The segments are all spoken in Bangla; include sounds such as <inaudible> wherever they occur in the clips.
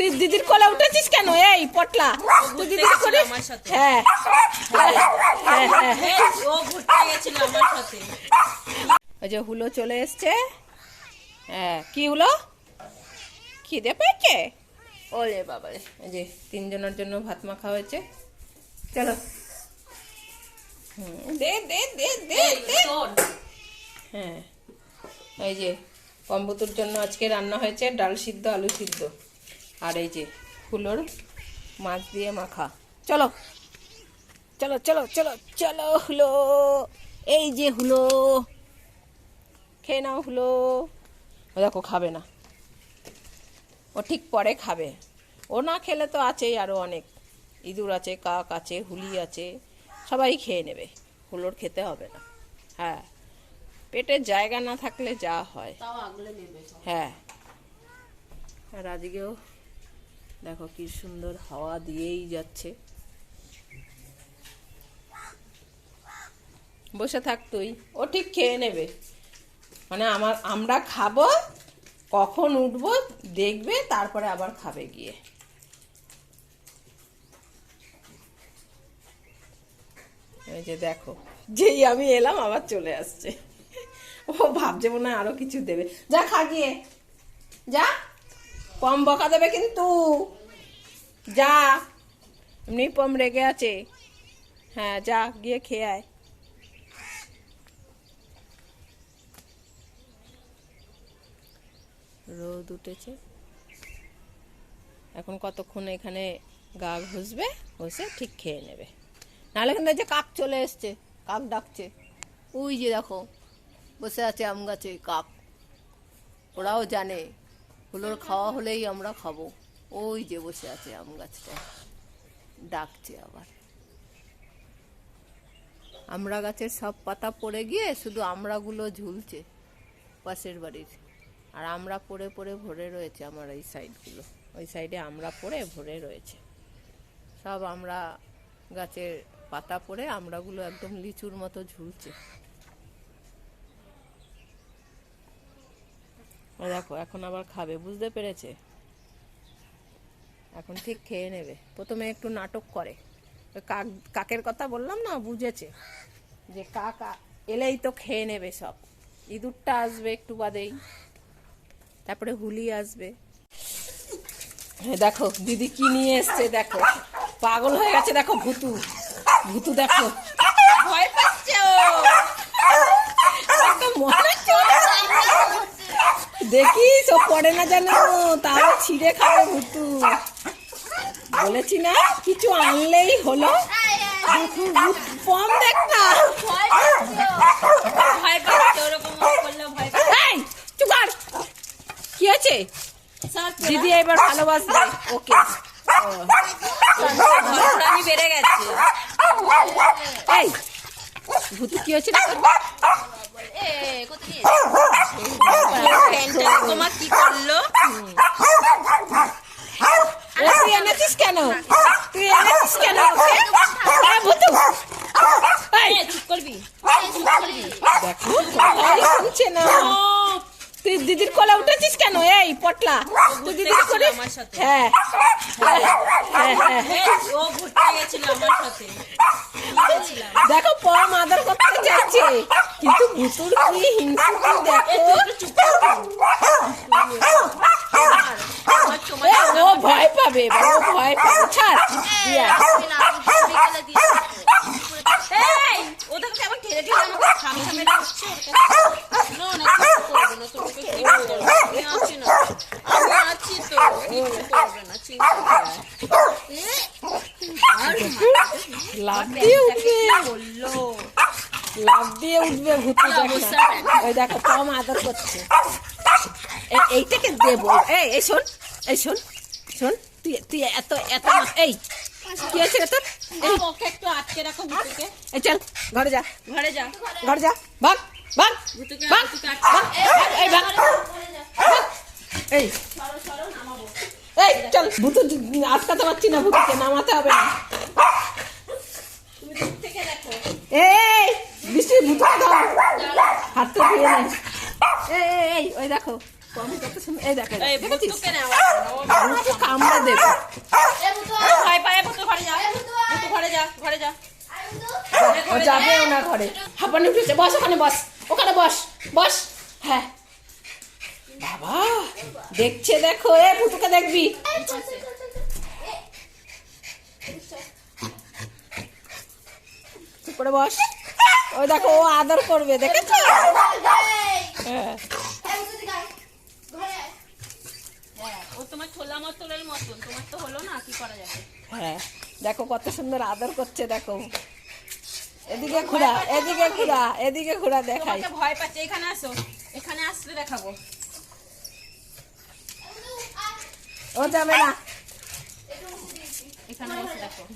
তুই দিদির কোলে উঠেছিস কেন? এই পটলা। তুই দিদির কোলে আমার সাথে। হ্যাঁ। হ্যাঁ হ্যাঁ হ্যাঁ। ও ঘুরতে গেছিল আমার সাথে। ওই যে হুলো চলে এসছে। হ্যাঁ কি হলো? খিদে পেয়েছে? ওলে বাবারে। এই যে তিনজনের জন্য ভাত মাখা হয়েছে। চলো। দে দে দে দে দে। হ্যাঁ। এই যে কম্বুতুর জন্য আজকে রান্না হয়েছে ডাল সিদ্ধ আলু সিদ্ধ। আর এই যে ফুলোর মাছ দিয়ে মাখা। চলো। চলো চলো চলো চলো হুলো। এই যে হুলো। খেয়ে নাও হুলো। ও দেখো খাবে না। ও ঠিক পরে খাবে। ও না খেলে তো আছেই আরও অনেক। ইঁদুর আছে কাক আছে হুলি আছে সবাই খেয়ে নেবে। হুলোর খেতে হবে না। হ্যাঁ। পেটের জায়গা না থাকলে যা হয়। হ্যাঁ। আর আজকেও দেখো কি সুন্দর হাওয়া দিয়েই যাচ্ছে। বসে থাক তুই, ও ঠিক খেয়ে নেবে। মানে আমার, আমরা খাব, কখন উঠবো, দেখবে, তারপরে আবার খাবে গিয়ে। এই যে দেখো, যেই আমি এলাম, আবার চলে আসছে। ও ভাবছে মনে হয় আরও কিছু দেবে। যা খা গিয়ে। যা। কম বকা দেবে কিন্তু। যা। এমনি পম রেগে আছে। হ্যাঁ যা, গিয়ে খেয়ে আয়। রোদ উঠেছে। এখন কতক্ষণ এখানে গা ঘষবে, ঘষে ঠিক খেয়ে নেবে। নাহলে কিন্তু যে কাক চলে এসছে, কাক ডাকছে। ওই যে দেখো, বসে আছে আম গাছে কাক। ওরাও জানে। হুলোর খাওয়া হলেই আমরা খাব। ওই যে বসে আছে আম গাছটা। ডাকছে আবার। আমড়া গাছের সব পাতা পড়ে গিয়ে শুধু আমড়াগুলো ঝুলছে পাশের বাড়ির। আর আমরা পড়ে পড়ে ভরে রয়েছে আমার এই সাইডগুলো। ওই সাইডে আমরা পড়ে ভরে রয়েছে। সব আমরা গাছের পাতা পড়ে আমড়াগুলো একদম লিচুর মতো ঝুলছে। দেখো, এখন আবার খাবে, বুঝতে পেরেছে? এখন ঠিক খেয়ে নেবে। প্রথমে একটু নাটক করে। কাক, কাকের কথা বললাম না, বুঝেছে? যে কাক এলেই তো খেয়ে নেবে সব। ইঁদুরটা আসবে একটু বাদেই। তারপরে হুলি আসবে। দেখো, দিদি কি নিয়ে এসছে, দেখো। পাগল হয়ে গেছে, দেখো ভুতু। ভুতু দেখো। ভয় পাচ্ছে ও। মনে দেখি তো পড়ে না জানো তাও ছিঁড়ে খাবে ভুতু। বলেছি না কিছু আনলেই হলো। পম দেখ না। কি আছে দিদি এবার ভালোবাসবে। ওকে। বেড়ে গেছে এই ভূতু কি হয়েছে? রে তোর? এ কোথায় ফ্যানটা তোমার কি করল তুই এনেছিস কেন তুই এনেছিস কেন করবি দেখো শুনছে না তুই দিদির কোলে উঠেছিস কেন? এই পটলা। তুই দিদির কোলে। হ্যাঁ। হ্যাঁ হ্যাঁ হ্যাঁ। এই, ও ঘুরতে গেছিল আমার সাথে। দেখো পম আদর করতে যাচ্ছে? কিন্তু ভুতুর কি দেখো। আমার তোমার এ, ও ভয় পাবে ও ভয় পাবে। ছাড়। দিয়া। ওদেরকে ঠেলে ঠেলে আমাকে সামনে সামনে ডাকছে না না কিছু করবে না তোমাকে কি করবে আমি আছি না আমি আছি তো কিছু করবে না চিন্তা লাভ দিয়ে উঠবে বলল লাভ দিয়ে উঠবে ভূতু। ওই দেখো আদর করছে এইটাকে দেবো এই এই শোন এই শোন শোন তুই তুই এত এত এই কি আছে তোর ওকে একটু আটকে রাখো ভুতুকে এই চল ঘরে যা ঘরে যা ঘরে যা ভাগ ভাগ এই চল ভূতু আটকাতে পারছি না ভূতুকে নামাতে হবে না। এই বৃষ্টি ভূতুকে ধর হাতটা ধুয়ে নে। এই ওই দেখো এই কামড়ে দেবে। ভয় পায় ঘরে যা। ঘরে যা ঘরে যা। ও যাবে না ঘরে। হাঁপানি উঠেছে বস ওখানে বস। ওখানে বস বস। হ্যাঁ। বাবা, দেখছে দেখো, এ ভুতুকে দেখবি। চুপ করে বস। ওই দেখো, ও আদর করবে, দেখেছ? হ্যাঁ দেখো কত সুন্দর আদর করছে, দেখো। এদিকে ঘোরা এদিকে ঘোরা এদিকে ঘোরা, দেখাই। ভয় পাচ্ছে, এখানে আসো, এখানে আসলে দেখাবো। ও যাবে না।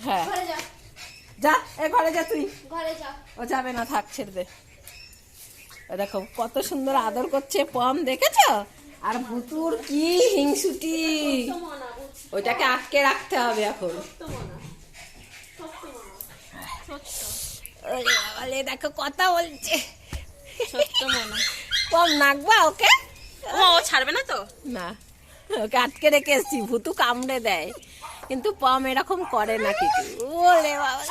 হ্যাঁ। যা এ ঘরে যা তুই। ও যাবে না থাক ছেড়ে দে। দেখো কত সুন্দর আদর করছে পম দেখেছ? আর ভুতুর কি হিংসুটি। ওইটাকে আটকে রাখতে হবে এখন। বাবালে, দেখো কথা বলছে। পম নাকবা ওকে? ও ছাড়বে না তো? না। ওকে আটকে রেখে এসছি ভুতু কামড়ে দেয়। কিন্তু পম এরকম করে না কিছু ওরে বাবা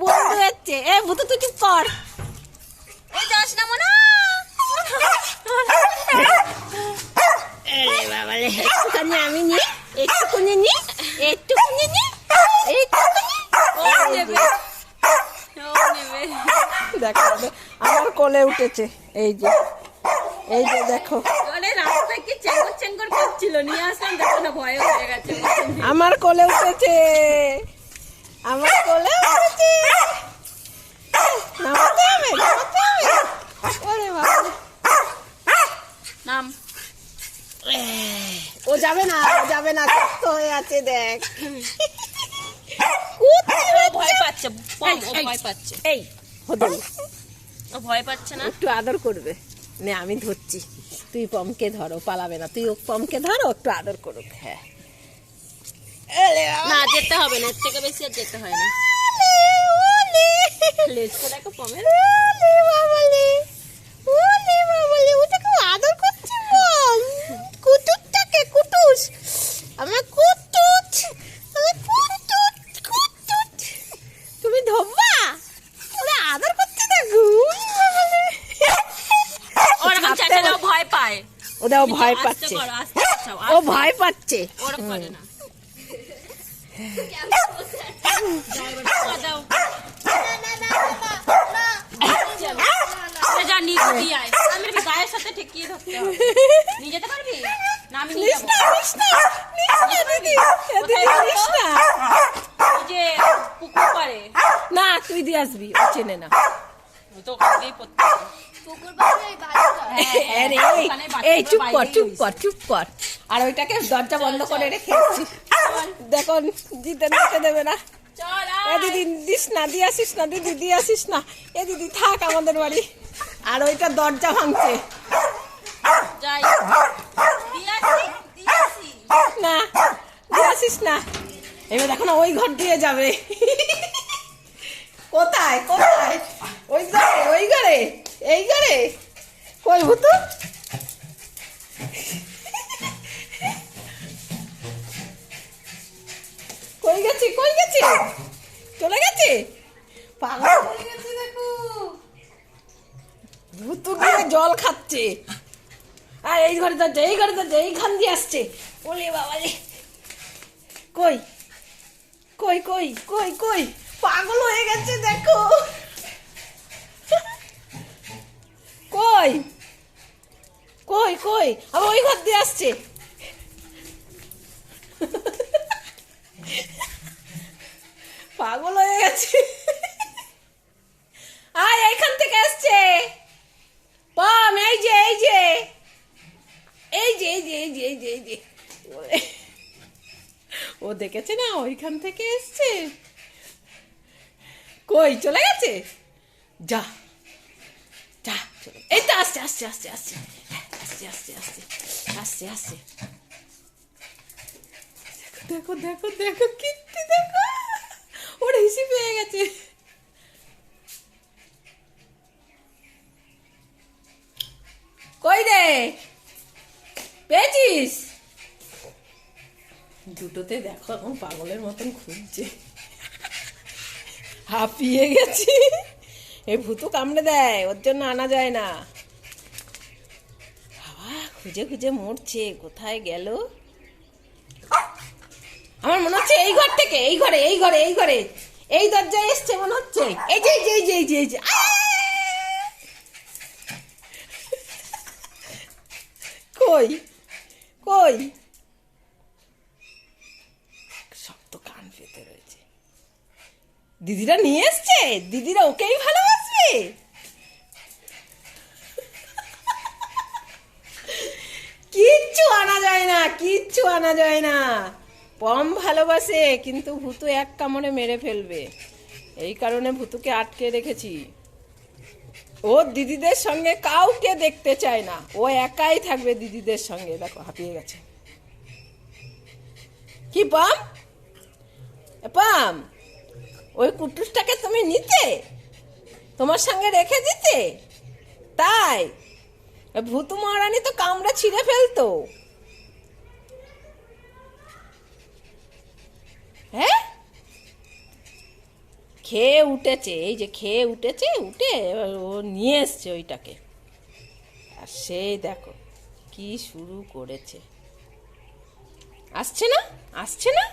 বন্ধু হচ্ছে। এ ভুতু তুই চুপ কর। এই যাস না মনা। বাবা একটুখানি আমি নি একটুখানি নি একটুখানি নি একটুখানি ও নেবে। ও নেবে। দেখো আমার কোলে উঠেছে এই যে। এই যে দেখো। আমার কোলে উঠেছে। আমার কোলে উঠেছে। নামাতে হবে নামাতে হবে। ওরে বাবা নাম। ও যাবে না ও যাবে না শক্ত হয়ে আছে দেখ। ও ভয় পাচ্ছে। ভয় পাচ্ছে। এই ও ভয় পাচ্ছে না? একটু আদর করবে। নে আমি ধরছি। তুই পমকে ধরো পালাবে না। তুই ও পমকে ধরো একটু আদর করুক হ্যাঁ। না যেতে হবে না এর থেকে বেশি আর যেতে হয় না। লেজ করে পমের। হ্যাঁ, ও ভয় পাচ্ছে। ও ভয় পাচ্ছে। না। তুই দিয়ে আসবি চেনে না। এই চুপ কর চুপ কর চুপ কর। আর ওইটাকে দরজা বন্ধ করে রেখে দেখো দিতে নিতে দেবে না। এ দিদি দিস না দিয়ে আসিস না দিদি দিয়ে আসিস না। এ দিদি থাক আমাদের বাড়ি। আর ওইটা দরজা ভাঙছে। না দিয়ে আসিস না। এবার দেখো না ওই ঘর দিয়ে যাবে। কোথায় কোথায়? ওই ঘরে ওই ঘরে এই ঘরে। কই ভুতু? কই গেছি কই গেছি? চলে গেছে? পাগল হয়ে গেছে দেখো। ভুতু গিয়ে জল খাচ্ছে। আর এই ঘরে দরজা এই ঘরে দরজা এইখান দিয়ে আসছে। ওলে বাবা রে। কই? কই কই কই কই? পাগল হয়ে গেছে দেখো। কই? কই কই? আবার ওই ঘর দিয়ে আসছে। পাগল হয়ে গেছে। আয়, এইখান থেকে আসছে। পাম, এই যে এই যে। এই যে এই যে এই যে এই যে এই যে। ও দেখেছে না, ওইখান থেকে এসছে। কই, চলে গেছে? যা যা এই তো আসছে আসছে আসছে আসছে। আসছে আসছে আসছে আসছে আসছে। দেখো দেখো দেখো দেখো হিসি পেয়ে গেছে পেয়েছিস দুটোতে দেখো, এখন পাগলের মতন খুঁজছে। হাঁপিয়ে গেছি। এই ভূতু কামড়ে দেয়, ওর জন্য আনা যায় না। বাবা, খুঁজে খুঁজে মরছে, কোথায় গেল? আমার মনে হচ্ছে এই ঘর থেকে, এই ঘরে এই ঘরে এই ঘরে। এই দরজায় এসছে, মনে হচ্ছে। এই যে এই যে এই যে এই যে কই? কই? সব তো কান পেতে রয়েছে। দিদিরা নিয়ে এসছে? দিদিরা ওকেই ভালোবাসবে? কিচ্ছু আনা যায় না, কিচ্ছু আনা যায় না। পম ভালোবাসে, কিন্তু ভূতু এক কামড়ে মেরে ফেলবে। এই কারণে ভূতুকে আটকে রেখেছি। ও দিদিদের সঙ্গে কাউকে দেখতে চায় না। ও একাই থাকবে দিদিদের সঙ্গে। দেখো, হাঁপিয়ে গেছে। কি পাম? পাম, ওই কুটুসটাকে তুমি নিতে? তোমার সঙ্গে রেখে দিতে? তাই? ভূতু মহারানী তো কামড়া ছিঁড়ে ফেলতো। হ্যাঁ? খেয়ে উঠেছে, এই যে খেয়ে উঠেছে, উঠে ও নিয়ে এসছে ওইটাকে। আর সেই দেখো কি শুরু করেছে। আসছে না? আসছে না?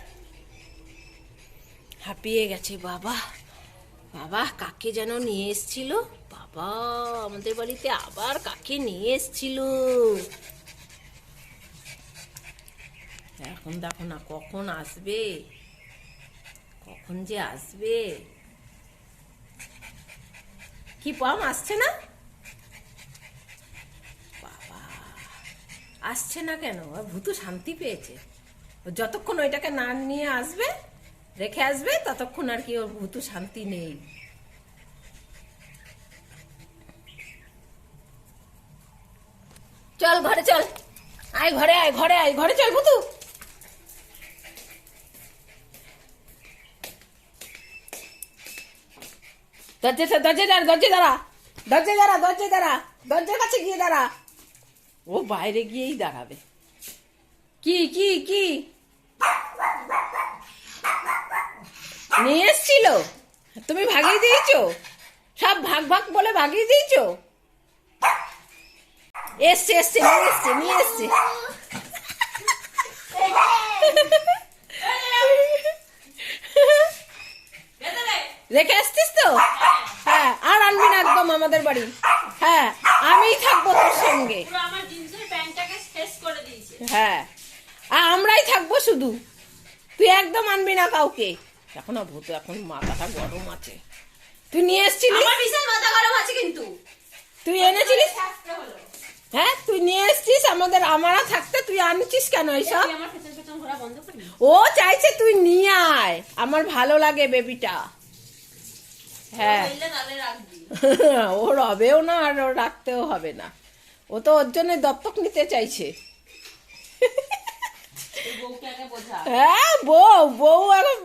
হাঁপিয়ে গেছে, বাবা। বাবা, কাকে যেন নিয়ে এসছিল? বাবা, আমাদের বাড়িতে আবার কাকে নিয়ে এসছিল? এখন দেখো না কখন আসবে। কখন যে আসবে। কি পাম? আসছে না? বাবা, আসছে না কেন? ভূতু শান্তি পেয়েছে। যতক্ষণ ওইটাকে না নিয়ে আসবে, রেখে আসবে, ততক্ষণ আর কি ওর ভূতু শান্তি নেই। চল ঘরে, চল। আয় ঘরে আয় ঘরে আয় ঘরে চল ভূতু। দরজা দরজা দাঁড়া দরজা দাঁড়া। দরজা দাঁড়া দরজা দাঁড়া। দরজার কাছে গিয়ে দাঁড়া। ও বাইরে গিয়েই দাঁড়াবে। কি কি কি? নিয়ে এসছিল? তুমি ভাগিয়ে দিয়েছ? সব ভাগ ভাগ বলে ভাগিয়ে দিয়েছ? এসছে এসছে, নিয়ে এসছে নিয়ে এসছে। <laughs> রেখে আসছিস তো? হ্যাঁ আর আনবি না একদম আমাদের বাড়ি। হ্যাঁ আমিই থাকব তোর সঙ্গে। হ্যাঁ আর আমরাই থাকব শুধু। তুই একদম আনবি না কাউকে। এখন ভূত এখন মাথাটা গরম আছে। তুই নিয়ে এসছিলি আমার বিশাল মাথা গরম আছে কিন্তু। তুই এনেছিলিস? হ্যাঁ তুই নিয়ে এসছিস? আমাদের আমারা থাকতে তুই আনছিস কেন এইসব ও চাইছে তুই নিয়ে আয়। আমার ভালো লাগে বেবিটা। হ্যাঁ। ও রবেও <laughs> না আর ও রাখতেও হবে না। ও তো ওর জন্য দত্তক নিতে চাইছে। হ্যাঁ বউ বউ এখন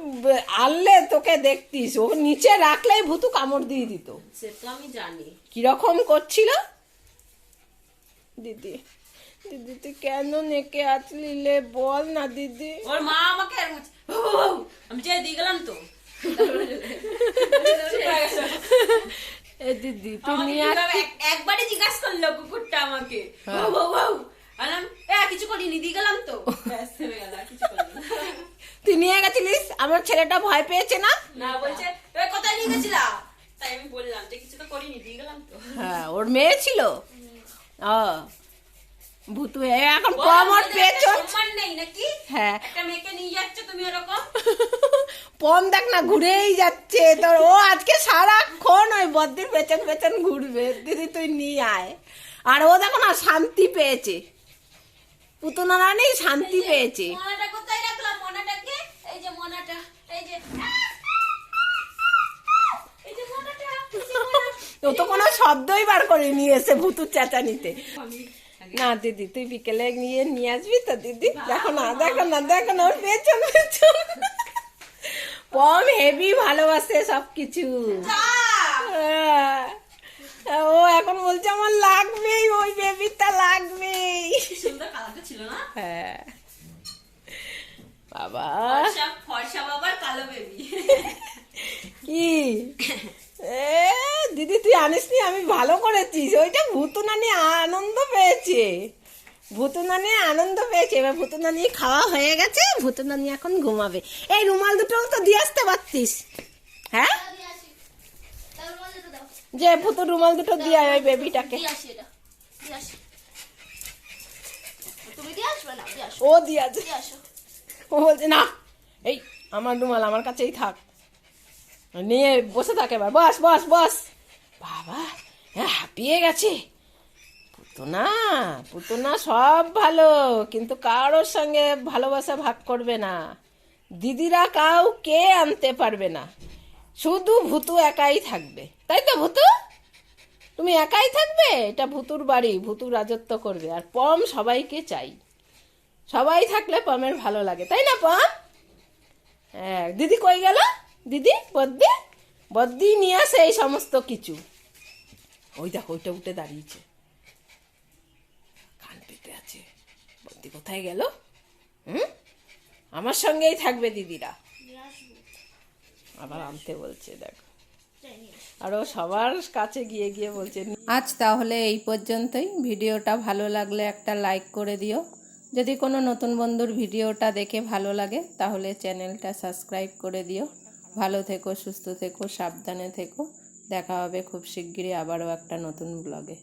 আনলে তোকে দেখতিস। ও নিচে রাখলেই ভূতু কামড় দিয়ে দিত। আমি জানি। কীরকম করছিল? দিদি দিদি তুই কেন নেকে আছলিলে বল না দিদি। ওর মা আমাকে আর। আমি যে দিয়ে গেলাম তো। এ দিদি তুই আমাকে নিয়ে কীভাবে আসছিস এক- একবারই জিজ্ঞাসা করল কুকুরটা আমাকে। হ্যাঁ। কিছু করিনি দিয়ে গেলাম তো। তুই নিয়ে গেছিলিস? আমার ছেলেটা ভয় পেয়েছে না? না বলছে "এ, কোথায় নিয়ে গেছিলা? তাই আমি বললাম যে কিছু তো করিনি দিয়ে গেলাম তো। হ্যাঁ ওর মেয়ে ছিল? ও ভূতু এ এখন কমর পেয়েছ সম্মান নেই নাকি হ্যাঁ একটা মেয়েকে নিয়ে যাচ্ছ তুমি এরকম পম দেখ না ঘুরেই যাচ্ছে তোর ও আজকে সারাক্ষণ ওই বদ্দির পেছন পেছন ঘুরবে দিদি তুই নিয়ে আয় আর ও দেখো না শান্তি পেয়েছে পুতুনা রানী শান্তি পেয়েছে মনাটা কোথায় রাখলাম মনাটাকে এই যে মনাটা এই যে। ও তো কোনো শব্দই বার করে নিয়ে এসে ভুতুর চেঁচানিতে না দিদি তুই বিকেলে গিয়ে নিয়ে আসবি তো দিদি। দেখো না দেখো না দেখো না ওর পেছন পেছন। পম হেভি ভালোবাসে সবকিছু। যা। হ্যাঁ। ও এখন বলছে আমার লাগবেই ওই বেবিটা লাগবেই। ছিল না? হ্যাঁ। বাবা। ফর্সা ফর্সা বাবার কালো বেবি কি? <coughs> এ দিদি তুই আনিসনি আমি ভালো করেছিস। ওইটা ভুতু নানি আনন্দ পেয়েছে। ভুতু নানি আনন্দ পেয়েছে। এবার ভুতু নানি খাওয়া হয়ে গেছে ভুতু নানি এখন ঘুমাবে। এই রুমাল দুটো তো দিয়ে আসতে পারতিস। হ্যাঁ? যে ভুতু রুমাল দুটো দিয়ে আয় ওই বেবিটাকে। ও দিয়ে আছে দিয়ে আসো। ও বলছে না এই আমার রুমাল আমার কাছেই থাক। নিয়ে বসে থাকে এবার। বস বস বস। বাবা হ্যাঁ হাঁপিয়ে গেছে। পুতুনা পুতুনা সব ভালো, কিন্তু কারোর সঙ্গে ভালোবাসা ভাগ করবে না। দিদিরা কাউ কে আনতে পারবে না। শুধু ভুতু একাই থাকবে। তাই তো ভুতু? তুমি একাই থাকবে? এটা ভুতুর বাড়ি, ভুতু রাজত্ব করবে। আর পম সবাইকে চাই। সবাই থাকলে পমের ভালো লাগে, তাই না পম? হ্যাঁ দিদি কই গেল? দিদি, বদ্দি? বদ্দি নিয়ে আসে এই সমস্ত কিছু। ওই দেখো, ওইটা উঠে দাঁড়িয়েছে। কান পেতে আছে। বদ্দি কোথায় গেল? হুম? আমার সঙ্গেই থাকবে দিদিরা। আবার আনতে বলছে, দেখো। আরও সবার কাছে গিয়ে গিয়ে বলছে আজ তাহলে এই পর্যন্তই। ভিডিওটা ভালো লাগলে একটা লাইক করে দিও। যদি কোনো নতুন বন্ধুর ভিডিওটা দেখে ভালো লাগে, তাহলে চ্যানেলটা সাবস্ক্রাইব করে দিও। ভালো থেকো, সুস্থ থেকো, সাবধানে থেকো। দেখা হবে খুব শিগগিরই আবারও একটা নতুন ব্লগে